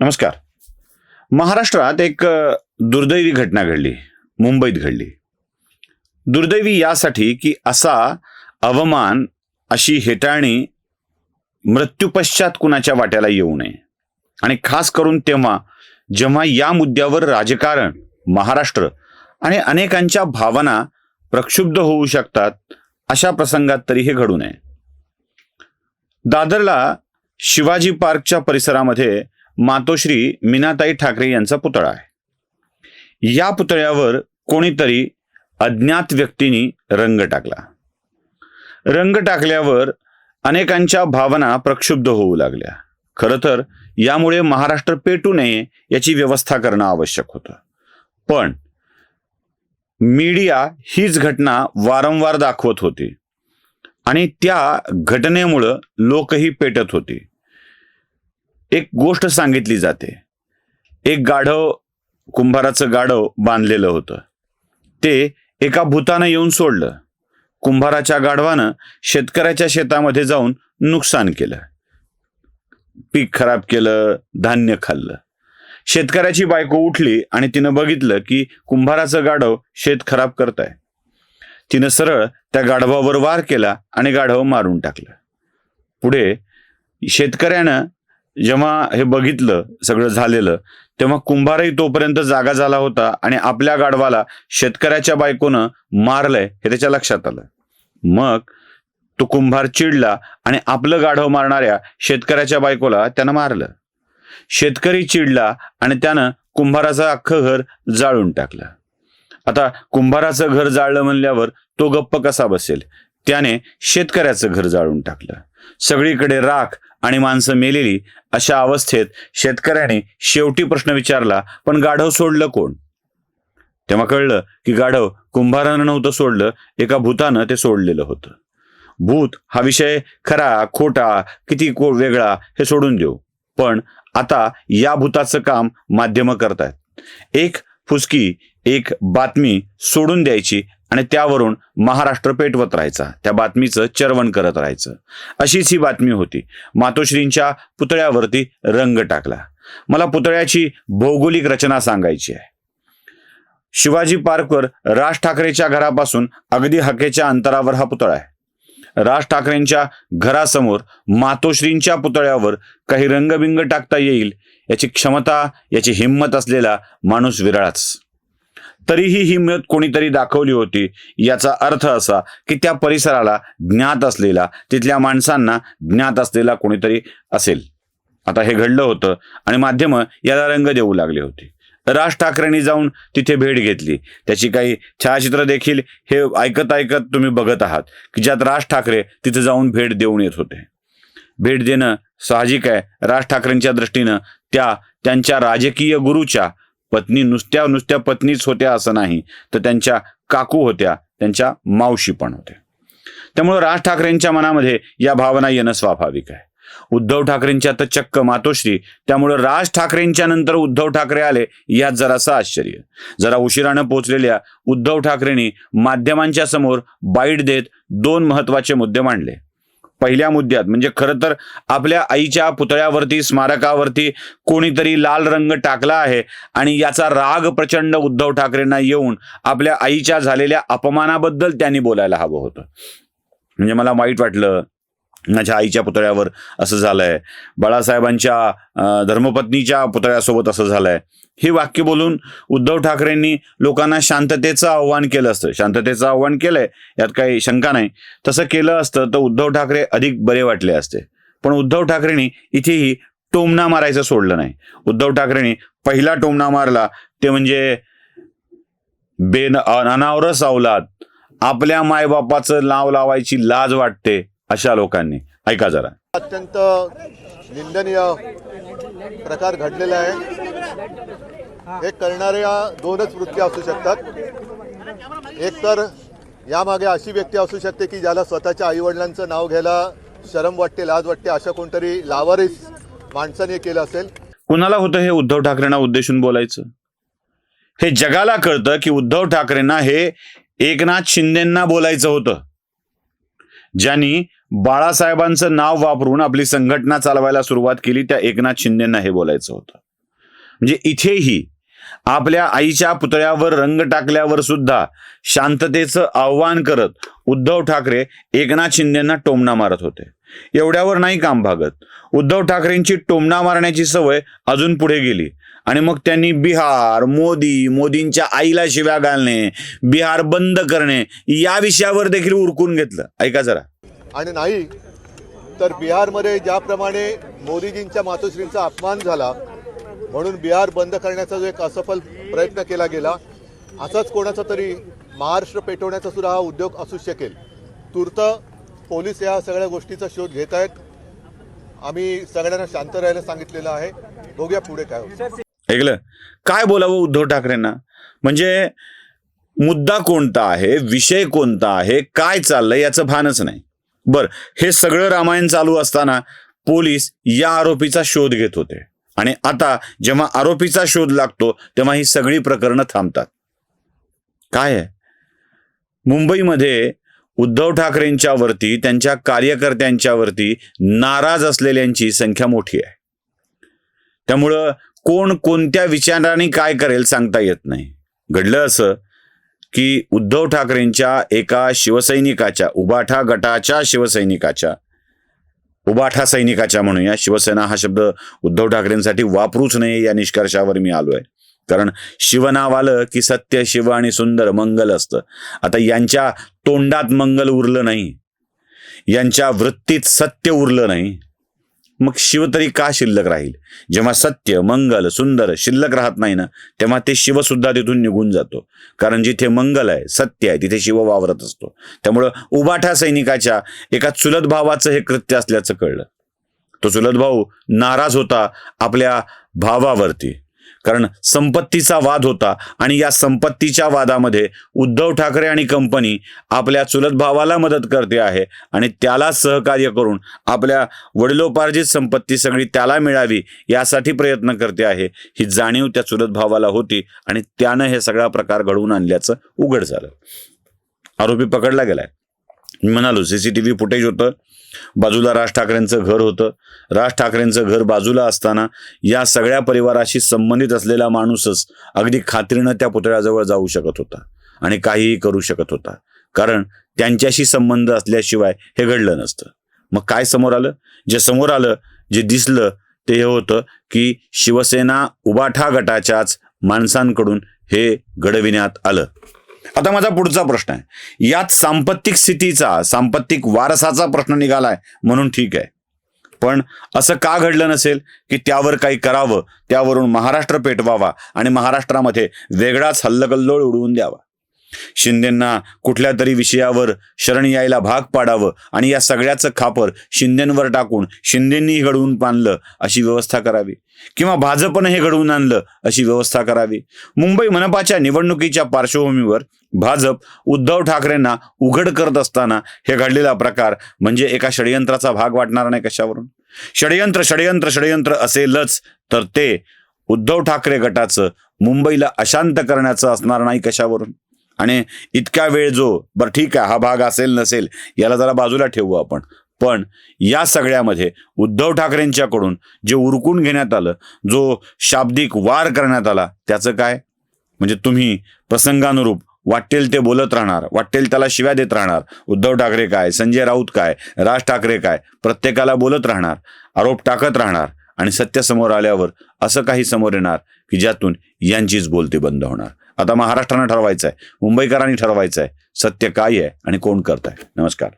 नमस्कार. महाराष्ट्रात एक दुर्दैवी घटना घडली. मुंबईत घडली. दुर्दैवी यासाठी की असा अवमान अशी हेटाळणी मृत्यूपश्चात कुणाच्या वाट्याला येऊ नये. आणि खास करून तेव्हा जेव्हा या मुद्द्यावर राजकारण महाराष्ट्र आणि अनेकांच्या भावना प्रक्षुब्ध होऊ शकतात अशा प्रसंगात तरी हे घडू नये. दादरला शिवाजी पार्कच्या परिसरामध्ये मातोश्री मीनाताई ठाकरे यांचा पुतळा आहे. या पुतळ्यावर कोणीतरी अज्ञात व्यक्तींनी रंग टाकला. रंग टाकल्यावर अनेकांच्या भावना प्रक्षुब्ध होऊ लागल्या. खरं तर यामुळे महाराष्ट्र पेटू नये याची व्यवस्था करणं आवश्यक होतं. पण मीडिया हीच घटना वारंवार दाखवत होती. आणि त्या घटनेमुळं लोकही पेटत होती. एक गोष्ट सांगितली जाते. एक गाढव कुंभाराचं गाढव बांधलेलं होतं. ते एका भूतानं येऊन सोडलं. कुंभाराच्या गाढवानं शेतकऱ्याच्या शेतामध्ये जाऊन नुकसान केलं. पीक खराब केलं धान्य खाल्लं. शेतकऱ्याची बायको उठली आणि तिनं बघितलं की कुंभाराचं गाढव शेत खराब करताय. तिनं सरळ त्या गाढवावर वार केला आणि गाढव मारून टाकलं. पुढे शेतकऱ्यानं जेव्हा हे बघितलं सगळं झालेलं तेव्हा कुंभारही तोपर्यंत जागा झाला होता आणि आपल्या गाढवाला शेतकऱ्याच्या बायकोनं मारलंय हे त्याच्या लक्षात आलं. मग तो कुंभार चिडला आणि आपलं गाढव मारणाऱ्या शेतकऱ्याच्या बायकोला त्यानं मारलं. शेतकरी चिडला आणि त्यानं कुंभाराचं अख्खं घर जाळून टाकलं. आता कुंभाराचं घर जाळलं म्हणल्यावर तो गप्प कसा बसेल? त्याने शेतकऱ्याचं घर जाळून टाकलं. सगळीकडे राख आणि माणसं मेलेली अशा अवस्थेत शेतकऱ्याने शेवटी प्रश्न विचारला पण गाढव सोडलं कोण? तेव्हा कळलं की गाढव कुंभारानं नव्हतं सोडलं एका भूतानं ते सोडलेलं होतं. भूत हा विषय खरा खोटा किती को वेगळा हे सोडून देऊ. पण आता या भूताचं काम माध्यमं करतायत. एक फुसकी एक बातमी सोडून द्यायची आणि त्यावरून महाराष्ट्र पेटवत राहायचा. त्या बातमीचं चरवण करत राहायचं. अशीच ही बातमी होती. मातोश्रींच्या पुतळ्यावरती रंग टाकला. मला पुतळ्याची भौगोलिक रचना सांगायची आहे. शिवाजी पार्कवर राज ठाकरेच्या घरापासून अगदी हकेच्या अंतरावर हा पुतळा आहे. राज ठाकरेंच्या घरासमोर मातोश्रींच्या पुतळ्यावर काही रंगबिंग टाकता येईल याची क्षमता याची हिंमत असलेला माणूस विरळाच. तरीही ही मत कोणीतरी दाखवली होती. याचा अर्थ असा की त्या परिसराला ज्ञात असलेला तिथल्या माणसांना ज्ञात असलेला कोणीतरी असेल. आता हे घडलं होतं आणि माध्यमं याला रंग देऊ लागले होते. राज ठाकरेंनी जाऊन तिथे भेट घेतली. त्याची काही छायाचित्र देखील हे ऐकत ऐकत तुम्ही बघत आहात की ज्यात राज ठाकरे तिथे जाऊन भेट देऊन येत होते. भेट देणं साहजिक आहे. राज ठाकरेंच्या दृष्टीनं त्या त्यांच्या राजकीय गुरुच्या पत्नी नुसत्या नुसत्या पत्नीच होत्या असं नाही तर त्यांच्या काकू होत्या त्यांच्या मावशी पण होत्या. त्यामुळे राज ठाकरेंच्या मनामध्ये या भावना येणं स्वाभाविक आहे. उद्धव ठाकरेंच्या तर चक्क मातोश्री त्यामुळे राज ठाकरेंच्या नंतर उद्धव ठाकरे आले यात जरासं आश्चर्य. जरा उशिरानं पोचलेल्या उद्धव ठाकरेंनी माध्यमांच्या समोर बाईट देत दोन महत्त्वाचे मुद्दे मांडले. पहिल्या मुद्द्यात. म्हणजे खरं तर आपल्या आईच्या पुतळ्यावरती स्मारकावरती कोणीतरी लाल रंग टाकला आहे आणि याचा राग प्रचंड उद्धव ठाकरेंना येऊन आपल्या आईच्या झालेल्या अपमानाबद्दल त्यांनी बोलायला हवं होतं. म्हणजे मला वाईट वाटलं. माझ्या आईच्या पुतळ्यावर असं झालंय. बाळासाहेबांच्या धर्मपत्नीच्या पुतळ्यासोबत असं झालंय. हे वाक्य बोलून उद्धव ठाकरेंनी लोकांना शांततेचं आव्हान केलं असतं. शांततेचं आव्हान केलंय यात काही शंका नाही. तसं केलं असतं तर उद्धव ठाकरे अधिक बरे वाटले असते. पण उद्धव ठाकरेंनी इथेही टोमणा मारायचं सोडलं नाही. उद्धव ठाकरेंनी पहिला टोमणा मारला ते म्हणजे बेन अनावरस अवलाद. आपल्या मायबापाचं नाव लावायची लाज वाटते. अशा लोकांनी. ऐका जरा. अत्यंत निंदनीय प्रकार घडलेला आहे. हे करणाऱ्या दोनच वृत्ती असू शकतात. एक तर यामागे अशी व्यक्ती असू शकते की ज्याला स्वतःच्या आईवडिलांचं नाव घ्यायला शरम वाटते लाज वाटते अशा कोणतरी लावारीस माणसाने केलं असेल. कुणाला होतं हे उद्धव ठाकरेंना उद्देशून बोलायचं? हे जगाला कळतं की उद्धव ठाकरेंना हे एकनाथ शिंदेंना बोलायचं होतं. ज्यांनी बाळासाहेबांचं नाव वापरून आपली संघटना चालवायला सुरुवात केली त्या एकनाथ शिंदेना हे बोलायचं होतं. म्हणजे इथेही आपल्या आईच्या पुतळ्यावर रंग टाकल्यावर सुद्धा शांततेचं आव्हान करत उद्धव ठाकरे एकनाथ शिंदेना टोमणा मारत होते. एवढ्यावर नाही काम भागत. उद्धव ठाकरेंची टोमणा मारण्याची सवय अजून पुढे गेली. आणि मग त्यांनी बिहार मोदी मोदींच्या आईला शिव्या घालणे बिहार बंद करणे या विषयावर देखील उरकून घेतलं. ऐका जरा. आणि नाही तर बिहारमध्ये ज्याप्रमाणे मोदीजींच्या मातोश्रींचा अपमान झाला म्हणून बिहार बंद करण्याचा जो एक असफल प्रयत्न केला गेला असाच कोणाचा तरी महाराष्ट्र पेटवण्याचा सुद्धा हा उद्योग असू शकेल. तूर्त पोलीस या सगळ्या गोष्टीचा शोध घेत आहेत. आम्ही सगळ्यांना शांत राहायला सांगितलेलं आहे. बघूया पुढे काय होतं. ऐकलं? काय बोलावं उद्धव ठाकरेंना? म्हणजे मुद्दा कोणता आहे? विषय कोणता आहे? काय चाललंय? याचं भानच नाही. बर हे सगळं रामायण चालू असताना पोलीस या आरोपीचा शोध घेत होते. आणि आता जेव्हा आरोपीचा शोध लागतो तेव्हा ही सगळी प्रकरणं थांबतात. काय आहे? मुंबईमध्ये उद्धव ठाकरेंच्या वरती त्यांच्या कार्यकर्त्यांच्या वरती नाराज असलेल्यांची संख्या मोठी आहे. त्यामुळं कोण कोणत्या विचाराने काय करेल सांगता येत नाही. घडलं असं की उद्धव ठाकरेंच्या एका शिवसैनिकाच्या उबाठा गटाच्या शिवसैनिकाच्या उबाठा सैनिकाच्या म्हणूया शिवसेना हा शब्द उद्धव ठाकरेंसाठी वापरूच नये या निष्कर्षावर मी आलोय. कारण शिवनाव आलं की सत्य शिव आणि सुंदर मंगल असतं. आता यांच्या तोंडात मंगल उरलं नाही. यांच्या वृत्तीत सत्य उरलं नाही. मग शिव तरी का शिल्लक राहील? जेव्हा सत्य मंगल सुंदर शिल्लक राहत नाही ना तेव्हा ते शिव सुद्धा तिथून निघून जातो. कारण जिथे मंगल आहे सत्य आहे तिथे शिव वावरत असतो. त्यामुळं उबाठा सैनिकाच्या एका चुलत भावाचं हे कृत्य असल्याचं कळलं. तो चुलत भाऊ नाराज होता आपल्या भावावरती. कारण संपत्तीचा वाद होता आणि या संपत्तीच्या वादामध्ये उद्धव ठाकरे आणि कंपनी आपल्या चुलत भावाला मदत करते आहे आणि त्याला सहकार्य करून आपल्या वडिलोपार्जित संपत्ती सगळी त्याला मिळावी यासाठी प्रयत्न करते आहे. ही जाणीव त्या चुलत भावाला होती आणि त्यानं हे सगळा प्रकार घडवून आणल्याचं उघड झालं. आरोपी पकडला गेलाय. मी म्हणालो सीसीटीव्ही फुटेज होतं. बाजूला राज ठाकरेंचं घर होतं. राज ठाकरेंचं घर बाजूला असताना या सगळ्या परिवाराशी संबंधित असलेला माणूसच अगदी खात्रीनं त्या पुतळ्याजवळ जाऊ शकत होता आणि काहीही करू शकत होता. कारण त्यांच्याशी संबंध असल्याशिवाय हे घडलं नसतं. मग काय समोर आलं? जे समोर आलं जे दिसलं ते हे होतं की शिवसेना उबाठा गटाच्याच माणसांकडून हे घडविण्यात आलं. आता माझा पुढचा प्रश्न आहे. यात सांपत्तिक स्थितीचा सांपत्तिक वारसाचा प्रश्न निघालाय म्हणून ठीक आहे. पण असं का घडलं नसेल की त्यावर काही करावं त्यावरून महाराष्ट्र पेटवावा आणि महाराष्ट्रामध्ये वेगळाच हल्लकल्लोळ उडवून द्यावा? शिंदेंना कुठल्या तरी विषयावर शरण यायला भाग पाडावं आणि या सगळ्याचं खापर शिंदेंवर टाकून शिंदेंनी घडवून आणलं अशी व्यवस्था करावी. किंवा भाजपनं हे घडवून आणलं अशी व्यवस्था करावी. मुंबई मनपाच्या निवडणुकीच्या पार्श्वभूमीवर भाजप उद्धव ठाकरेंना उघड करत असताना हे घडलेला प्रकार म्हणजे एका षडयंत्राचा भाग वाटणार नाही कशावरून? षडयंत्र षडयंत्र षडयंत्र असेलच तर ते उद्धव ठाकरे गटाचं मुंबईला अशांत करण्याचं असणार नाही कशावरून? आणि इतका वेळ जो बरं ठीक आहे हा भाग असेल नसेल याला जरा बाजूला ठेवू आपण. पण या सगळ्यामध्ये उद्धव ठाकरेंच्याकडून जे उरकून घेण्यात आलं जो शाब्दिक वार करण्यात आला त्याचं काय? म्हणजे तुम्ही प्रसंगानुरूप वाटेल ते बोलत राहणार वाटेल त्याला शिव्या देत राहणार. उद्धव ठाकरे काय? संजय राऊत काय? राज ठाकरे काय? प्रत्येकाला बोलत राहणार आरोप टाकत राहणार. आणि सत्य समोर आल्यावर असं काही समोर येणार की ज्यातून यांचीच बोलती बंद होणार. आता महाराष्ट्रानं ठरवायचं आहे मुंबईकरांनी ठरवायचं आहे सत्य काय आहे आणि कोण करत आहे नमस्कार.